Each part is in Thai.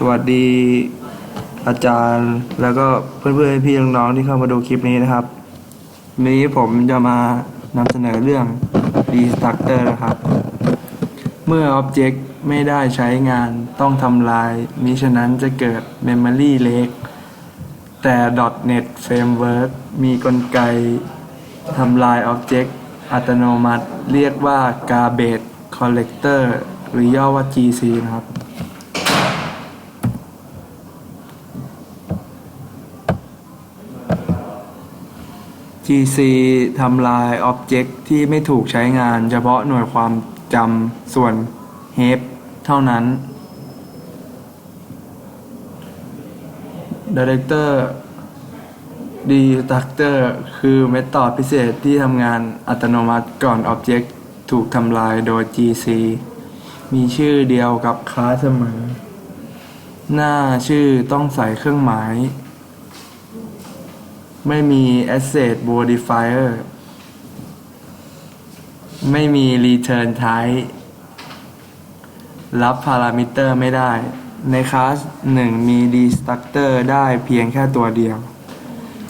สวัสดีอาจารย์แล้วก็เพื่อนๆพี่น้องๆที่เข้ามาดูคลิปนี้นะครับวันนี้ผมจะมานำเสนอเรื่อง Destructor นะครับ เมื่อ Object ไม่ได้ใช้งานต้องทำลายมิฉะนั้นจะเกิด Memory Leak แต่ .NET Framework มีกลไกทำลาย Object อัตโนมัติ เรียกว่า Garbage Collector หรือย่อว่า GC นะครับ GC ทำลาย Object ที่ไม่ถูกใช้งาน เฉพาะหน่วยความจำส่วน heap เท่านั้น Director Destructor คือเมธอดพิเศษที่ทำงานอัตโนมัติก่อน Object ถูกทำลายโดย GC มีชื่อเดียวกับคลาสเสมอ หน้าชื่อต้องใส่เครื่องหมาย ไม่มี asset modifier ไม่มี return type รับพารามิเตอร์ไม่ได้ ในคลาส1มี destructor ได้เพียงแค่ตัวเดียว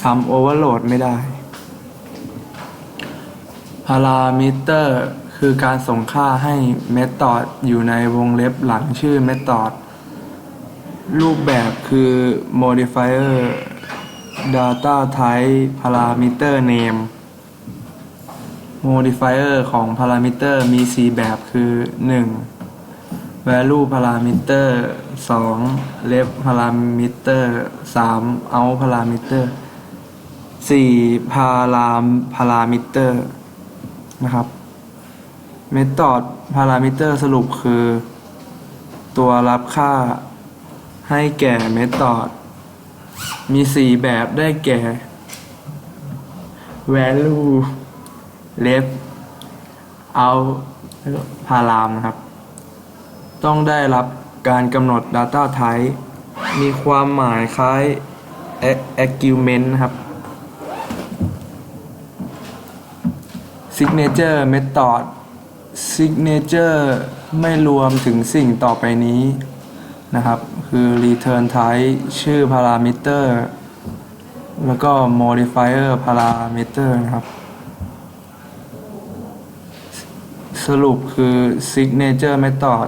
ทำ overload ไม่ได้ พารามิเตอร์คือการส่งค่าให้ method อยู่ในวงเล็บหลังชื่อ method รูปแบบคือ modifier data type parameter name modifier ของ parameter มี 4 แบบคือ 1. value parameter 2. left parameter 3. out parameter 4. param parameter นะครับ method parameter สรุปคือ ตัวรับค่าให้แก่ method มีสี่แบบได้แก่ value left out แล้วก็ param นะครับ ต้องได้รับการกำหนด data type มีความหมายคล้าย argument นะครับ signature method signature ไม่รวมถึงสิ่งต่อไปนี้ นะครับ คือ return type ชื่อ parameter แล้วก็ modifier parameter นะครับ สรุปคือ signature method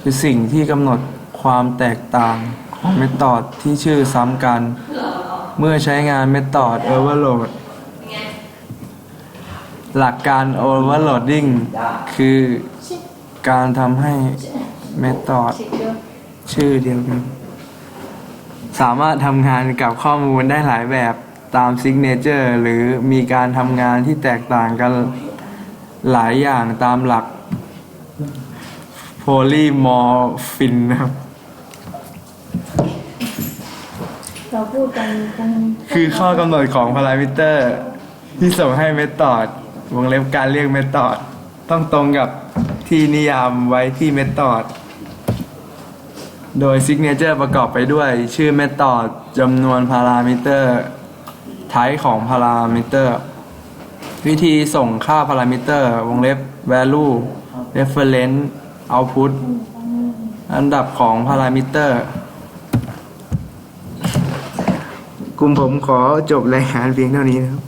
คือสิ่งที่กำหนดความแตกต่างของ method ที่ชื่อซ้ำกัน เมื่อใช้งาน method overload หลักการ overloading คือการทำให้ method ชื่อเดียวกัน สามารถทำงานกับข้อมูลได้หลายแบบตาม signature หรือมีการทำงานที่แตกต่างกันหลายอย่างตามหลัก polymorphin นะครับ เราพูดกันกันคือข้อกำหนดของ parameter ที่ส่งให้ method วงเล็บการเรียก method ต้องตรงกับที่นิยามไว้ที่ method โดยซิกเนเจอร์ประกอบไปด้วย ชื่อเมธอดจำนวนพารามิเตอร์ไทายของพารามิเตอร์ วิธีส่งค่าพารามิเตอร์ วงเล็บ value reference output อันดับของพารามิเตอร์ กลุ่มผมขอจบรายงานเพียงเท่านี้นะครับ